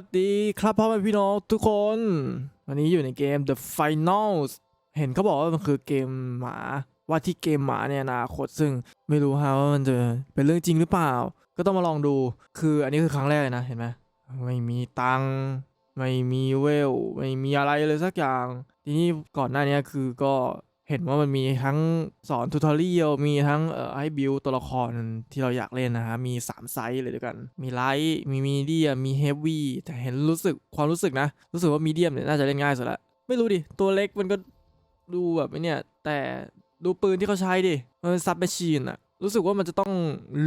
วัสดีครับพ่อแม่พี่น้องทุกคน วันนี้อยู่ในเกม The Finals เห็นเขาบอกว่ามันคือเกมหมาว่าที่เกมหมาในอนาคตซึ่งไม่รู้ฮะว่ามันจะเป็นเรื่องจริงหรือเปล่า ก็ต้องมาลองดู คืออันนี้คือครั้งแรกเลยนะเห็นไหมไม่มีตังไม่มีเวล ไม่มีอะไรเลยสักอย่าง ทีนี้ก่อนหน้านี้คือก็ เห็นว่ามันมีทั้งสอนทูทอเรียลมีทั้งเอ่อให้บิวตัวละครที่เราอยากเล่นนะฮะ มี 3 ไซส์เลยด้วยกัน มีไลท์มีมีเดียมีเฮฟวี่แต่เห็นรู้สึกความรู้สึกนะ รู้สึกว่ามีเดียมเนี่ยน่าจะเล่นง่ายสุดละ ไม่รู้ดิ ตัวเล็กมันก็ดูแบบเนี่ย แต่ดูปืนที่เขาใช้ดิ มันเป็นซับแมชชีนอะรู้สึกว่ามันจะต้อง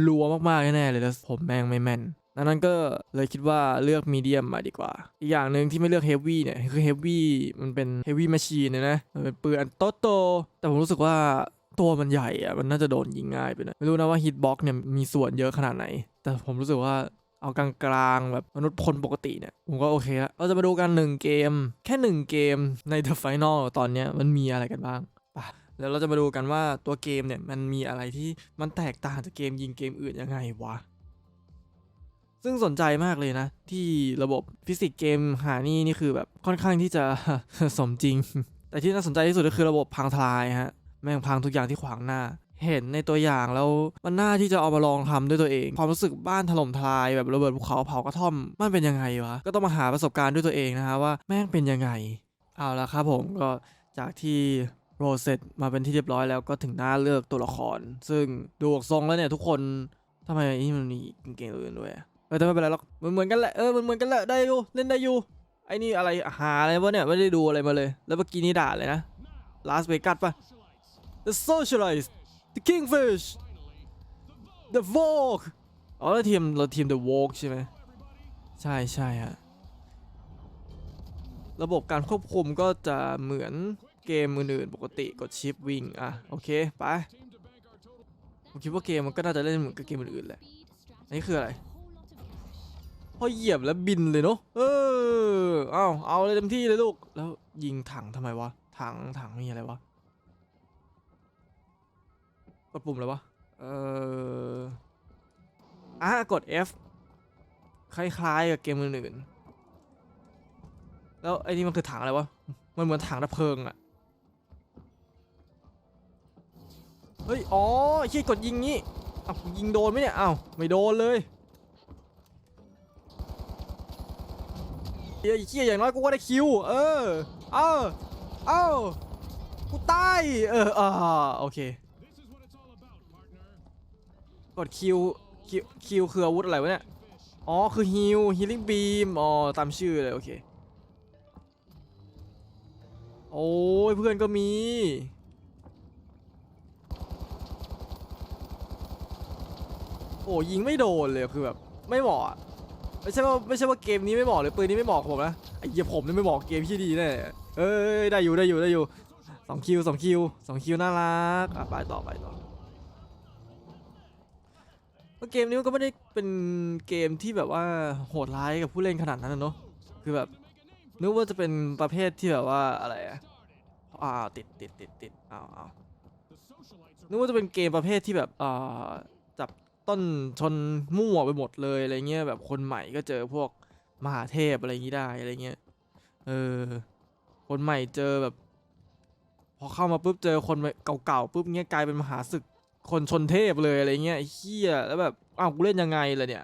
รัวมากๆแน่เลยแล้วผมแม่งไม่แม่น ดังนั้นก็เลยคิดว่าเลือกมีเดียมมาดีกว่า อีกอย่างหนึ่งที่ไม่เลือกเฮฟวี่เนี่ยคือเฮฟวี่มันเป็นเฮฟวี่แมชชีนนะนะมันเป็นปืนอันโตโต แต่ผมรู้สึกว่าตัวมันใหญ่อะมันน่าจะโดนยิงง่ายไปนะไม่รู้นะว่าฮิตบ็อกเนี่ยมีส่วนเยอะขนาดไหน แต่ผมรู้สึกว่าเอากลางๆแบบมนุษย์คนปกติเนี่ย ผมก็โอเคล้วเราจะมาดูกันหนึ่งเกม แค่หนึ่งเกมใน The Final ตอนเนี้ยมันมีอะไรกันบ้างไปแล้วเราจะมาดูกันว่าตัวเกมเนี่ยมันมีอะไรที่มันแตกต่างจากเกมยิงเกมอื่นยังไงวะ ซึ่งสนใจมากเลยนะ ที่ระบบฟิสิกส์เกมหานี่นี่คือแบบค่อนข้างที่จะสมจริง แต่ที่น่าสนใจที่สุดก็คือระบบพังทลายฮะแม่งพังทุกอย่างที่ขวางหน้า เห็นในตัวอย่างแล้วมันน่าที่จะเอามาลองทำด้วยตัวเอง ความรู้สึกบ้านถล่มทลายแบบระเบิดภูเขาเผากระท่อมมันเป็นยังไงวะก็ต้องมาหาประสบการณ์ด้วยตัวเองนะฮะว่าแม่งเป็นยังไงเอาละครับผมก็จากที่โรเสร็จมาเป็นที่เรียบร้อยแล้วก็ถึงหน้าเลือกตัวละคร ซึ่งดูออกทรงแล้วเนี่ยทุกคนทำไมนี่มันมีเก่งๆอื่นด้วยอะ ออแต่ไม่เป็นไรหรอกมันเหมือนกันแหละเออมันเหมือนกันแหละได้อยู่เล่นได้อยู่ไอ้นี่อะไรหาอะไรวะเนี่ยไม่ได้ดูอะไรมาเลย แล้วเมื่อกี้นี่ด่าเลยนะลาสเวกัสปะ The Socialist The Kingfish The Vogue อ๋อแล้วทีมเราทีม The Vogue ใช่ไหมใช่ใช่ฮะระบบการควบคุมก็จะเหมือนเกมอื่นๆปกติกดชิปวิ่งอะโอเคไปผมคิดว่าเกมมันก็น่าจะเล่นเหมือนกับเกมอื่นๆแหละอันนี้คืออะไร อเหยียบแล้วบินเลยเนาะเออเอาเอาเลยเต็มที่เลยลูก แล้วยิงถังทำไมวะ ถังถังมีอะไรวะกดปุ่มเลยวะ เอออะกด F คล้ายๆกับเกมอื่นๆ แล้วไอ้นี่มันคือถังอะไรวะ มันเหมือนถังดับเพลิงอะเฮ้ย อ๋อเฮียกดยิงงี้อ้าวยิงโดนไหมเนี่ย อ้าว ไม่โดนเลย เฮียเฮียอย่างน้อยกูก็ได้คิว เออ เออเอ้ากูตาย เอออ่าโอเค กดคิว คิวคิวคืออาวุธอะไรวะเนี่ย อ๋อ คือฮิลฮิลลิ่งบีม อ๋อ ตามชื่อเลย โอเค โอ้ย เพื่อนก็มี โอ้ยิงไม่โดนเลย คือแบบ ไม่เหมาะ ไม่ใช่ว่าไม่ใช่ว่าเกมนี้ไม่เหมาะหรือปืนนี้ไม่เหมาะกับผมนะไอ้เหี้ยผมนี่ไม่เหมาะเกมที่ดีแน่เอ้ยได้อยู่ได้อยู่ได้อยู่สองคิวสองคิวสองคิวน่ารักอะไปต่อไปต่อเกมนี้มันก็ไม่ได้เป็นเกมที่แบบว่าโหดร้ายกับผู้เล่นขนาดนั้นนะเนอะคือแบบนึกว่าจะเป็นประเภทที่แบบว่าอะไรอะอ้าวติดติดติดติดอ้าวอ้าวนึกว่าจะเป็นเกมประเภทที่แบบอ่า ต้นชนมั่วไปหมดเลยอะไรเงี้ยแบบคนใหม่ก็เจอพวกมหาเทพอะไรอย่างงี้ได้อะไรเงี้ยเออคนใหม่เจอแบบ พอเข้ามาปุ๊บเจอคนเก่าๆปุ๊บเงี้ยกลายเป็นมหาศึกคนชนเทพเลยอะไรเงี้ยเฮียแล้วแบบอ้าวกูเล่นยังไงล่ะเนี่ย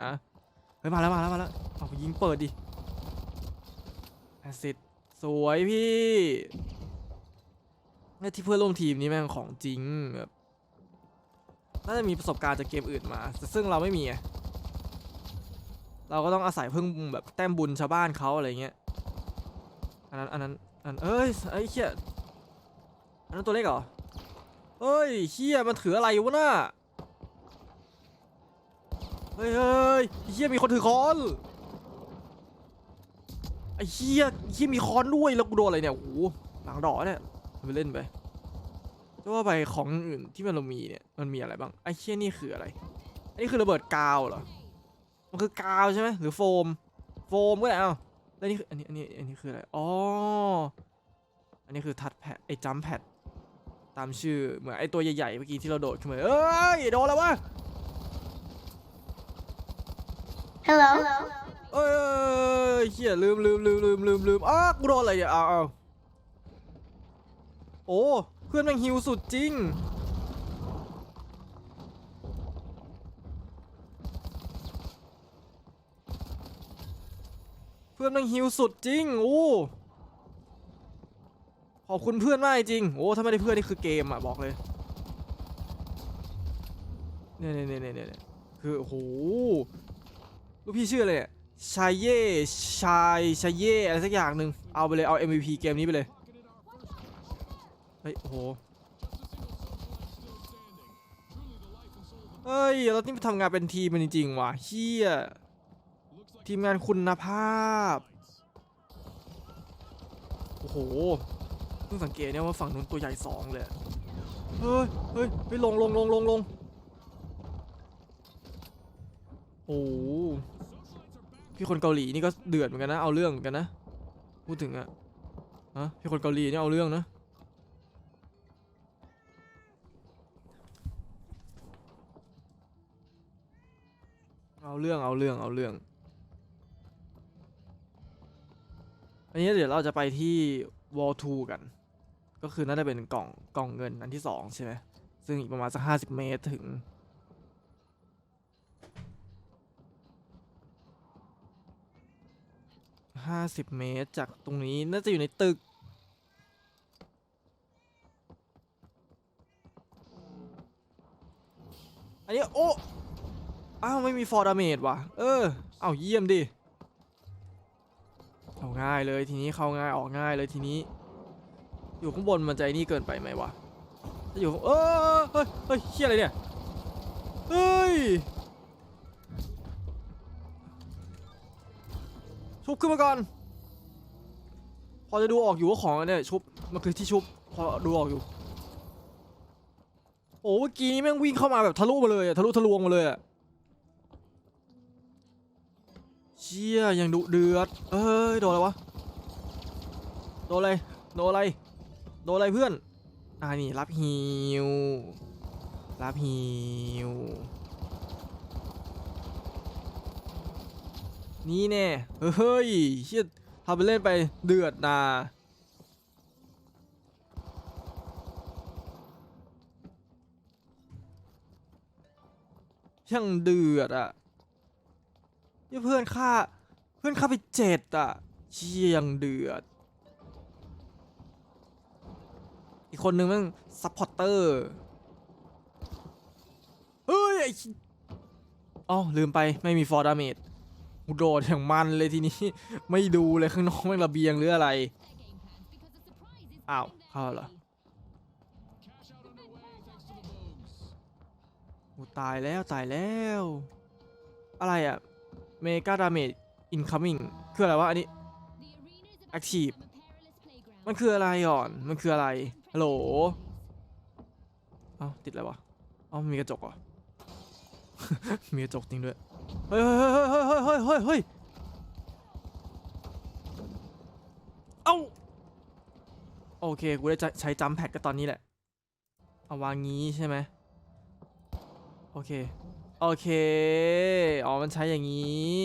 เฮ้ยมาแล้วมาแล้วมาแล้วเอายิงเปิดดิแอซิดสวยพี่เนี่ยที่เพื่อนร่วมทีมนี้แม่งของจริงแบบ น่าจะมีประสบการณ์จากเกมอื่นมาแต่ซึ่งเราไม่มีเราก็ต้องอาศัยเพึ่งแบบแต้มบุญชาวบ้านเขาอะไรเงี้ยอันนั้นอันนั้นอันเอ้ยไอ้เหี้ยอันนั้นตัวเล็กเหรอเฮ้ยเหี้ยมันถืออะไรวะน่ะเฮ้ยเฮ้ยไอ้เหี้ยมีคนถือค้อนไอ้เหี้ยเหี้ยมีค้อนด้วยแล้วกูโดนอะไรเนี่ยโอ้โหหลังดอเนี่ยไปเล่นไป จะว่าไปของอื่นที่มันเรามีเนี่ยมันมีอะไรบ้างไอ้เชี่ยนี่คืออะไร อันนี้คือระเบิดกาวเหรอ มันคือกาวใช่ไหมหรือโฟม โฟมก็ได้เอ้าแล้วนี่คืออันนี้อันนี้อันนี้คืออะไรอ๋ออันนี้คือทัดแพดไอ้จัมแพดตามชื่อเหมือนไอ้ตัวใหญ่ๆเมื่อกี้ที่เราโดดขึ้นมาเอ้ยโดนแล้ววะ Hello? เอ้ยเอ้ยเฮียลืมลืมลืมลืมลืมลืมอ้ากูโดนอะไรเนี่ยอ้าวอ้าวโอ้ เพื่อนแม่งฮิวสุดจริง เพื่อนแม่งฮิวสุดจริงโอ้ขอบคุณเพื่อนมากจริง โอ้ถ้าไม่ได้เพื่อนนี่คือเกมอะบอกเลย เนี่ยเนี่ยเนี่ยเนี่ยเนี่ยคือโอ้โหลูกพี่ชื่ออะไรเนี่ยชายเย่ชายชายเย่อะไรสักอย่างหนึ่งเอาไปเลยเอา MVP เกมนี้ไปเลย เฮ้ยโอ้โหเฮ้ยเราต้องไปทำงานเป็นทีมมันจริงๆว่ะเฮียทีมงานคุณภาพ โอ้โหเพิ่งสังเกตเนี่ยว่าฝั่งนู้นตัวใหญ่สองเลย เฮ้ยเฮ้ยไปลงลงลงลงลงโอ้โหพี่คนเกาหลีนี่ก็เดือดเหมือนกันนะ เอาเรื่องเหมือนกันนะ พูดถึงอะฮะพี่คนเกาหลีนี่เอาเรื่องนะ เอาเรื่องเอาเรื่องเอาเรื่อง อันนี้เดี๋ยวเราจะไปที่ Wall 2 กัน ก็คือน่าจะเป็นกล่องกล่องเงินอันที่สองใช่ไหมซึ่งอีกประมาณสักห้าสิบเมตรถึงห้าสิบเมตรจากตรงนี้น่าจะอยู่ในตึก อันนี้ โอ้ อ้าวไม่มีฟอร์ดาเมจว่ะ เออ เอาเยี่ยมดิ เอาง่ายเลยทีนี้เข้าง่ายออกง่ายเลยทีนี้ อยู่ข้างบนมันใจนี่เกินไปไหมวะถ้าอยู่ข้างเออเฮ้ยเฮ้ยเฮียอะไรเนี่ย เฮ้ย ชุบขึ้นมาก่อน พอจะดูออกอยู่ว่าของอันเนี่ยชุบ มันคือที่ชุบ พอดูออกอยู่ โอ้เมื่อกี้นี้แม่งวิ่งเข้ามาแบบทะลุมาเลยอะทะลุทะลวงมาเลยอะ เชี่ยยังดุเดือด เอ้ยโดนอะไรวะ โดนอะไร โดนอะไร โดนอะไรเพื่อน อ่านี่รับฮิว รับฮิว นี่แน่ เฮ้ยเชี่ยทำไปเล่นไปเดือดนาช่างเดือดอะ นี่เพื่อนฆ่าเพื่อนฆ่าไปเจ็ดอะเชี่ยยังเดือด อีกคนนึงม่งซัพพอร์เตอร์เฮ้ยอ๋อลืมไปไม่มีฟอร์ดาเมจกูโดดอย่างมันเลยทีนี้ ไม่ดูเลยข้างนอกแม่งระเบียงหรืออะไร อ้าว เข้าเหรอกูตายแล้วตายแล้ว อะไรอะ เมกาดาเมจอินคัมมิ่งคืออะไรวะอันนี้ Active มันคืออะไรก่อน มันคืออะไรฮัลโหลเอ้าติดอะไรวะเอ้ามีกระจกเหรอมีกระจกจริงด้วยเฮ้ยเฮ้ยเฮ้ยเฮ้ยเฮ้ยเฮ้ยเฮ้ยเอ้าโอเคกูได้ใช้จัมแพดก็ตอนนี้แหละเอาวางงี้ใช่ไหมโอเค โอเค อ๋อ มันใช้อย่างนี้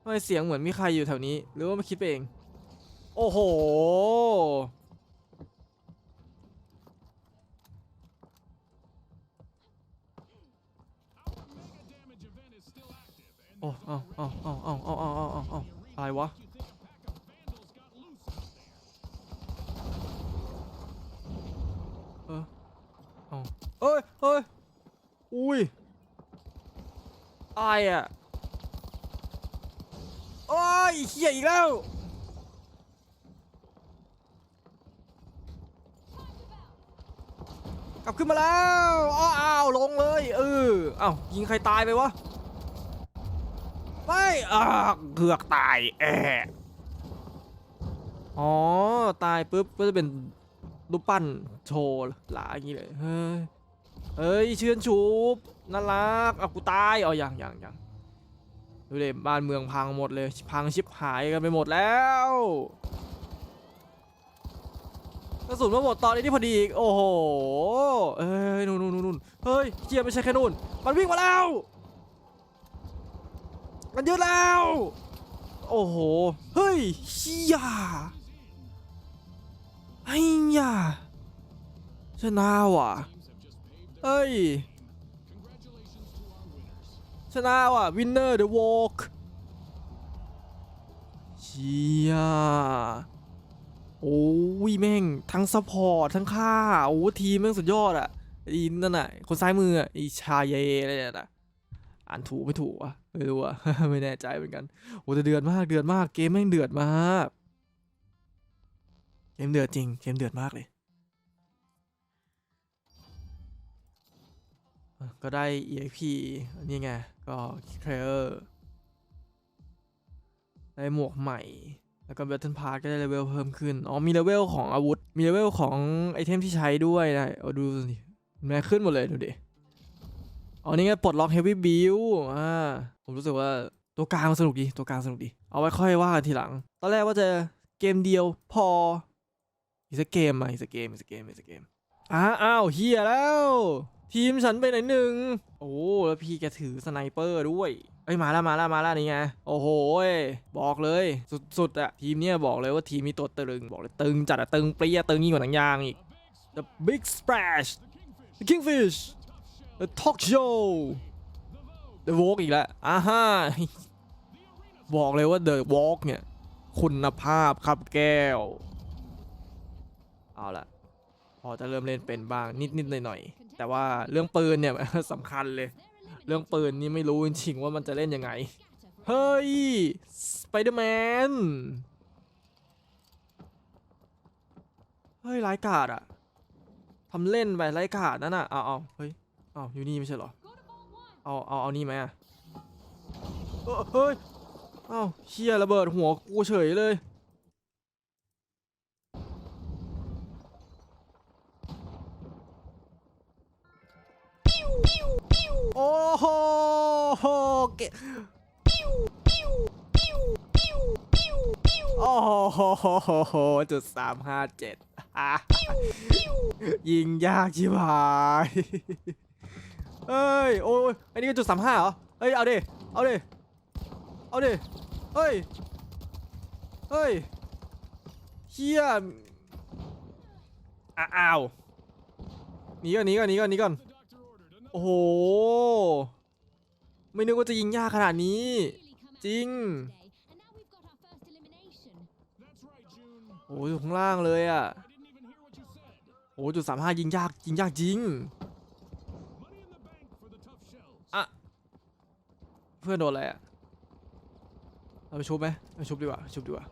ทำไมเสียงเหมือนมีใครอยู่แถวนี้ หรือว่ามันคิดไปเอง โอ้โห โอ้เอาเอาเอาเอาเอาเอาเอาเอาเอาอะไรวะ เออ เอาเอ้ยเอ้ยอุ้ยอายอะโอ้ยเฮียอีกแล้วกลับขึ้นมาแล้วอ้าวอ้าวลงเลยเอออ้าวยิงใครตายไปวะไม่อ่าเกือกตายแอะอ๋อตายปุ๊บก็จะเป็น รูปปั้นโชว์หลาอย่างนี้เลย เฮ้ยเฮ้ยเชื่อนชูบน่ารักอะกูตายอ๋อยังอยังอยังดูเดบ้านเมืองพังหมดเลย พังชิบหายกันไปหมดแล้วกระสุนมาหมดตอนนี้พอดีอีกโอ้โหเอ้ยนู่นนู่นนู่นเฮ้ยเกียไม่ใช่แค่นู่นมันวิ่งมาแล้ว มันเยอะแล้ว โอ้โห เฮ้ยเฮีย ไอ้ยาชนะว่ะเอ้ย ชนะว่ะวินเนอร์เดอะวอล์กเชียโอ้ยแม่ง ทั้งซัพพอร์ต ทั้งค่า โอ้ทีมแม่งสุดยอดอะอีนั่นน่ะ คนซ้ายมืออะอีชาเยอะไรเนี่ยนะอ่านถูกไม่ถูกอะไม่รู้อะ ไม่แน่ใจเหมือนกัน โอ้แต่เดือดมากเดือดมากเกมแม่งเดือดมาก กมเดือดจริง เกมเดือดมากเลย ก็ได้ EXP อันนี่ไง ก็เคลอร์ได้หมวกใหม่ แล้วก็ Battle Pass ก็ได้เลเวลเพิ่มขึ้น อ๋อ มีเลเวลของอาวุธ มีเลเวลของไอเทมที่ใช้ด้วยนะเอาดูสิแม่ขึ้นหมดเลยดูดิ อ๋อ นี่ไงปลดล็อก Heavy Build อ่า ผมรู้สึกว่าตัวกลางสนุกดี ตัวกลางสนุกดี เอาไว้ค่อยว่ากันทีหลัง ตอนแรกว่าจะเกมเดียวพอ อีกสักเกมมาอีกสักเกมอีกสักเกมอีกสักเกมอ้าอ้าวเฮียแล้ว ทีมฉันไปไหนหนึ่งโอ้แล้วพี่แกถือสไนเปอร์ด้วยเอ้ยมาแล้วมาแล้วมาแล้วนี่ไงโอ้โหบอกเลยสุดๆอะทีมเนี้ยบอกเลยว่าทีมมีตัวตึงบอกเลยตึงจัดอะตึงเปรี้ยตึงยิ่งกว่าหนังยางอีก The Big Splash The Kingfish The Talk Show The Walk อีกแล้วอ่าฮะบอกเลยว่า The Walk เนี่ย คุณภาพครับแก้ว เอาละพอจะเริ่มเล่นเป็นบ้างนิดนิดหน่อยๆแต่ว่าเรื่องปืนเนี่ยสำคัญเลย เรื่องปืนนี่ไม่รู้จริงๆว่ามันจะเล่นยังไง เฮ้ยสไปเดอร์แมนเฮ้ยไร้กาดอะทำเล่นไปร้กาดนั่นน่ะเอาเอาเฮ้ยเอาอยู่นี่ไม่ใช่เหรอเอาเอาเอานี่ไหมอะเฮ้ยเอาเชี่ยระเบิดหัวกูเฉยเลย โอ้โหเกโอ้โหจุดสามห้าเจ็ดยิงยากชิบหายเอ้ย โอ้ยอันนี้ก็จุดสามห้าเหรอเฮ้ย เอาดิ เอาดิ เอาดิเฮ้ยเฮ้ยเฮียอะอ้าวหนีก่อนหนีก่อนหนีก่อนหนีก่อน โอ้โห ไม่นึกว่าจะยิงยากขนาดนี้ จริง โอ้โหอยู่ข้างล่างเลยอะ โอ้โหจุดสามห้ายิงยากยิงยากจริงอะเพื่อนโดนอะไรอะเราไปชุบไหมไปชุบดีกว่า ชุบดีกว่า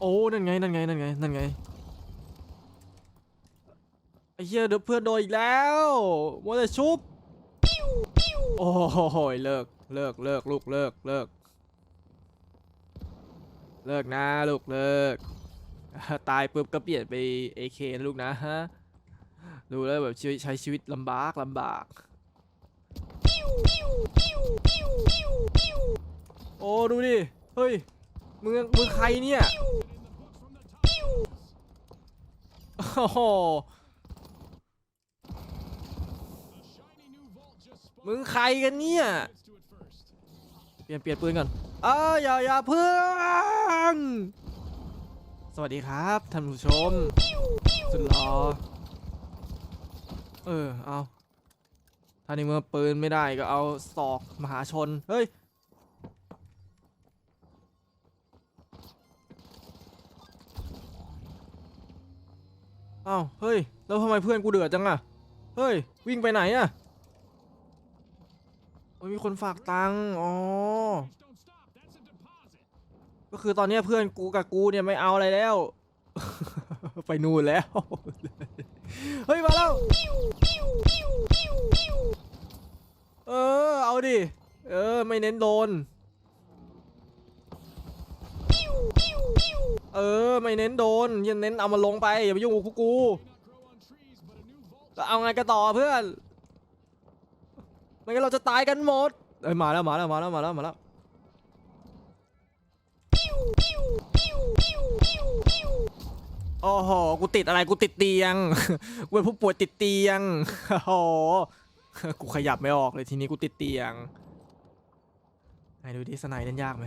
โอ้ นั่นไง นั่นไง นั่นไง นั่นไง ไอ้เหี้ยเดี๋ยวเพื่อนโดนอีกแล้วมัวแต่ชุบโอ้โหเลิกเลิกเลิกลูกเลิกเลิกเลิกนะลูกเลิก ตายปุ๊บก็เปลี่ยนไป AK นะลูกนะฮะดูแล้วแบบใช้ชีวิตลำบากลำบาก โอ้ดูดิ เฮ้ยมึงมึงใครเนี่ย โอ้โห มึงใครกันเนี่ย เปลี่ยนเปลี่ยนปืนก่อนอ้าอย่าอย่าเพื่อนสวัสดีครับท่านผู้ชม สุดหล่อเออ เอาถ้าในเมื่อปืนไม่ได้ก็เอาศอกมหาชน เฮ้ย เอ้า เฮ้ย แล้วทำไมเพื่อนกูเดือดจังอะเฮ้ย วิ่งไปไหนอะ โอ้ยมีคนฝากตังค์อ๋อ ก็คือตอนนี้เพื่อนกูกับกูเนี่ยไม่เอาอะไรแล้ว ไปนู่นแล้ว เฮ้ย มาแล้ว เออ เอาดิ เออ ไม่เน้นโดน เออ ไม่เน้นโดนอยันเน้นเอามาลงไป อย่าไปยุ่งกับพวกกู เอาไงกันต่อเพื่อน ไม่งั้นเราจะตายกันหมดเอ้ยมาแล้วมาแล้วมาแล้วมาแล้วมาแล้วโอ้โหกูติดอะไรกูติดเตียงกูเป็นผู้ป่วยติดเตียงโอ้โหกูขยับไม่ออกเลยทีนี้กูติดเตียงไหนดูดิสไนเล่นยากไหม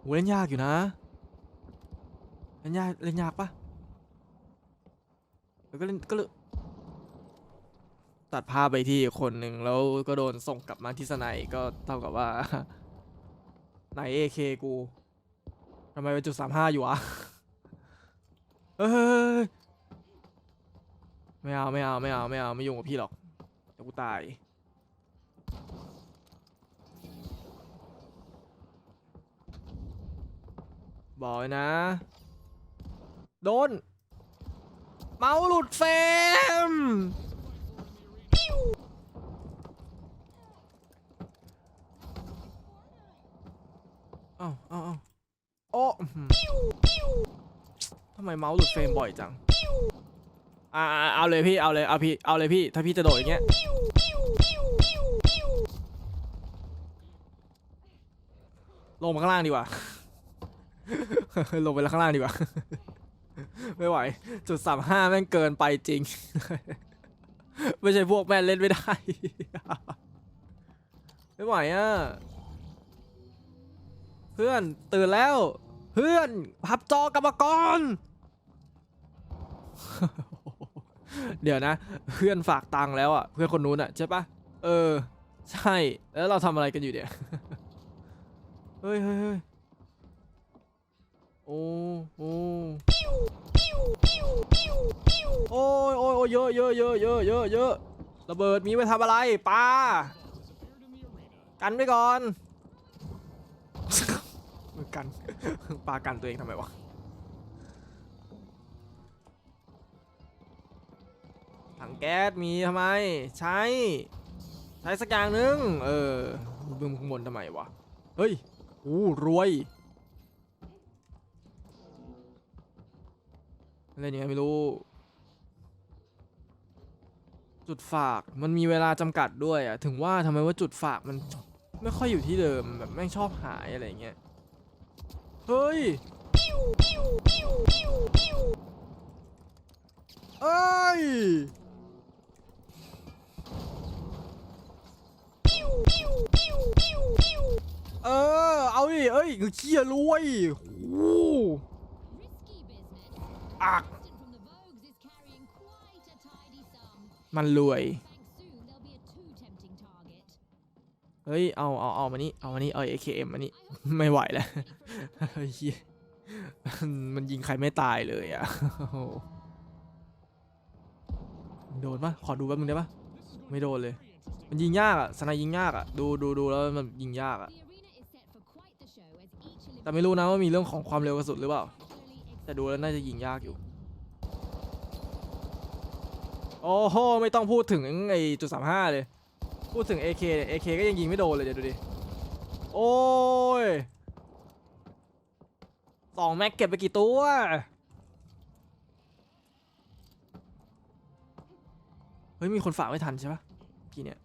โหเล่นยากอยู่นะเล่นยากเล่นยากปะแล้วก็เล่นก็เลย ตัดภาพไปที่คนหนึ่งแล้วก็โดนส่งกลับมาที่สไนก็เท่ากับว่าไหนเอเคกูทำไมเป็นจุดสามห้าอยู่วะเฮ้ยไม่เอาไม่เอาไม่เอาไม่เอาไม่ยุ่งกับพี่หรอกเดี๋ยวกูตายบอกเลยนะ โดน เมาส์หลุดเฟรมเอ้าเอ้าเอ้าโอ้อื้อหือ ทำไมเมาส์หลุดเฟรมบ่อยจังอ่าเอาเลยพี่ เอาเลย เอาพี่ เอาเลยพี่ ถ้าพี่จะโดดอย่างเงี้ย ลงมาข้างล่างดีกว่า ลงไปข้างล่างดีกว่า ไม่ไหว จุดสามห้าแม่งเกินไปจริง ไม่ใช่พวกแม่เล่นไม่ได้ ไม่ไหวอะ เพื่อนตื่นแล้ว เพื่อนพับจอกรรมกร เดี๋ยวนะ เพื่อนฝากตังค์แล้วอะ เพื่อนคนนู้นอะใช่ปะเออ ใช่ แล้วเราทำอะไรกันอยู่เนี่ย เฮ้ยเฮ้ยเฮ้ยโอ้โอ้โอ้ยโอ้ยโอ้ยเยอะเยอะเยอะเยอะเยอะเยอะระเบิดมีไว้ทำอะไรปลากันไว้ก่อน มือกัน ปลากันตัวเองทำไมวะถังแก๊สมีทำไม ใช้ ใช้สักอย่างหนึง เออบึ้มข้างบนทำไมวะ เฮ้ยอู้รวยอะไรเนี่ยไม่รู้ จุดฝากมันมีเวลาจำกัดด้วยอะถึงว่าทำไมว่าจุดฝากมันไม่ค่อยอยู่ที่เดิมแบบแม่งชอบหายอะไรเงี้ย เฮ้ยเอ้ยเออ เอาดิเอ้ยคือเคียรวยโอ้โห Risky business. อัก Assistant from the Vogues is carrying quite a tidy sum. มันรวย เฮ้ย เอาเอาเอามานี่เอามานี่เอา AKM มานี่ไม่ไหวแล้วเฮ้ยเหี้ยมันยิงใครไม่ตายเลยอะโดนปะขอดูแป๊บนึงได้ปะไม่โดนเลย มันยิงยากอะสไนยิงยากอะ ดูดูดูแล้วมันยิงยากอะ แต่ไม่รู้นะว่ามีเรื่องของความเร็วกระสุนหรือเปล่า แต่ดูแล้วน่าจะยิงยากอยู่ โอ้โห ไม่ต้องพูดถึงไอ้จุดสามห้าเลย พูดถึง AK เนี่ย AK ก็ยังยิงไม่โดนเลยเดี๋ยวดูดิ โอ้ยสองแม็กเก็บไปกี่ตัว เฮ้ย มีคนฝากไม่ทันใช่ปะกี่เนี่ย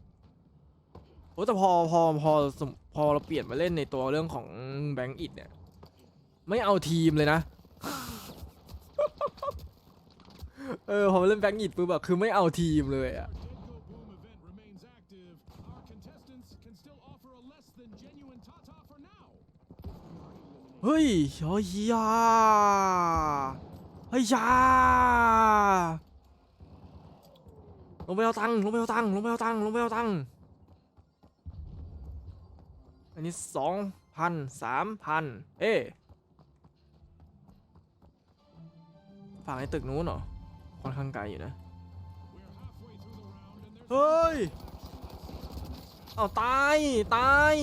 โอ้แต่พอพอพอพอเราเปลี่ยนมาเล่นในตัวเรื่องของแบงก์อิดเนี่ย ไม่เอาทีมเลยนะ เออ พอมาเล่นแบงก์อิดปุ๊บแบบคือไม่เอาทีมเลยอะ เฮ้ยเฮ้ยยาเฮ้ยยาลงไปเอาตังค์ลงไปเอาตังค์ลงไปเอาตังค์ลงไปเอาตังค์อันนี้สองพันสามพันเอ๊ะฝั่งไอ้ตึกนู้นเหรอค่อนข้างไกลอยู่นะ เฮ้ย เอาตาย ตาย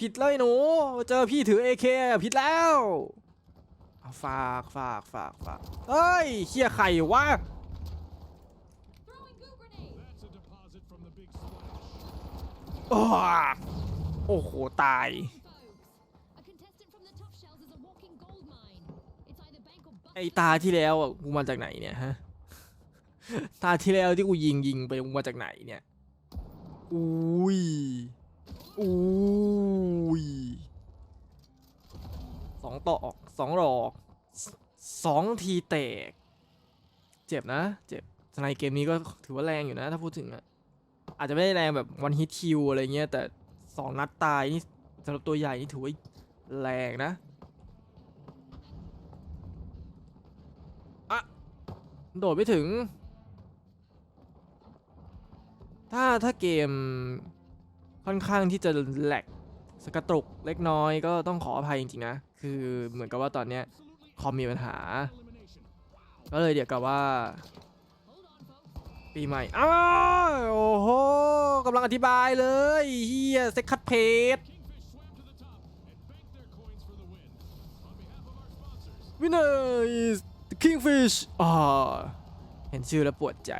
ผิดเลยหนู เจอพี่ถือ AK อะผิดแล้วเอาฝากฝากฝากฝากเฮ้ยเฮียไข่วะ Throwing goo grenade. That's a deposit from the big splash. อ้อโอ้โห ตาย Folks, a contestant from the tough shells is a walking gold mine. It's either bank or bust. ไอตาที่แล้วอะกูมาจากไหนเนี่ยฮะ ตาที่แล้วที่กูยิงยิงไปกูมาจากไหนเนี่ย อุ้ย อุ้ยสองต่อออกสองดอกสองทีแตก เจ็บนะ เจ็บในเกมนี้ก็ถือว่าแรงอยู่นะ ถ้าพูดถึงอะอาจจะไม่ได้แรงแบบวันฮิตคิวอะไรเงี้ย แต่สสองนัดตายนี่สำหรับตัวใหญ่นี่ถือว่าแรงนะอะโดดไม่ถึง ถ้าถ้าเกม ค่อนข้างที่จะแหลกสกระตุกเล็กน้อยก็ต้องขออภัยจริงๆนะ คือเหมือนกับว่าตอนเนี้ยคอมมีปัญหา ก็เลยเดี๋ยวกับว่า ปีใหม่อ้าโอ้โหกำลังอธิบายเลยเฮียเซ็กคัตเพจ winner is the kingfish อ่าเห็นชื่อแล้วปวดใจ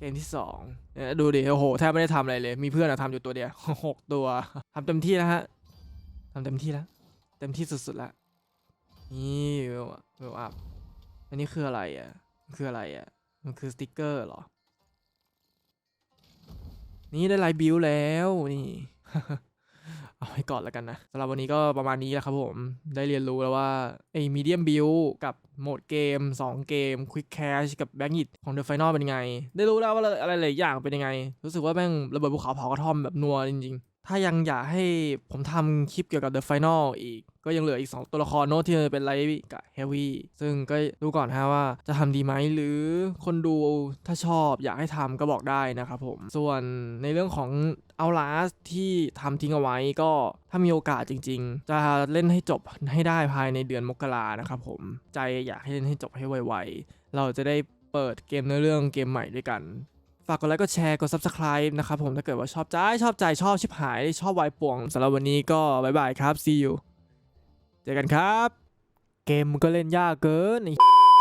เกมที่สองเนี่ยดูดิโอ้โหแทบไม่ได้ทำอะไรเลย มีเพื่อนอะทำอยู่ตัวเดียวหกตัวทำเต็มที่แล้วฮะทำเต็มที่แล้ว เต็มที่สุดๆแล้วนี่เวลเวลอัพอันนี้คืออะไรอะมันคืออะไรอะ มันคือสติกเกอร์เหรอ นี่ได้ไลน์บิวแล้วนี่ เอาไว้ก่อนแล้วกันนะสำหรับวันนี้ก็ประมาณนี้แหละครับผมได้เรียนรู้แล้วว่าไอ้มีเดียมบิลกับโหมดเกม 2 เกม Quick Cash กับแบงกิดของ The Final เป็นยังไง ได้รู้แล้วว่าอะไรหลายอย่างเป็นยังไง รู้สึกว่าแม่งระเบิดภูเขาเผากระท่อมแบบนัวจริงๆ ถ้ายังอยากให้ผมทำคลิปเกี่ยวกับ The Final อีก ก็ยังเหลืออีก 2 ตัวละครโน้ตที่เป็นไลท์กับเฮวี่ซึ่งก็ดูก่อนฮะว่าจะทำดีไหมหรือคนดูถ้าชอบอยากให้ทำก็บอกได้นะครับผม ส่วนในเรื่องของเอาลาสที่ทำทิ้งเอาไว้ก็ถ้ามีโอกาสจริง ๆ จะเล่นให้จบให้ได้ภายในเดือนมกรานะครับผมใจอยากให้เล่นให้จบให้ไวๆเราจะได้เปิดเกมเนื้อเรื่องเกมใหม่ด้วยกันากกดไลค์กดแชร์กด subscribe นะครับผมถ้าเกิดว่าชอบใจชอบใจชอบชิบหาย ชอบวายป่วงสำหรับวันนี้ก็บายบายครับ see you เจอกันครับ เกมก็เล่นยากเกินไอ้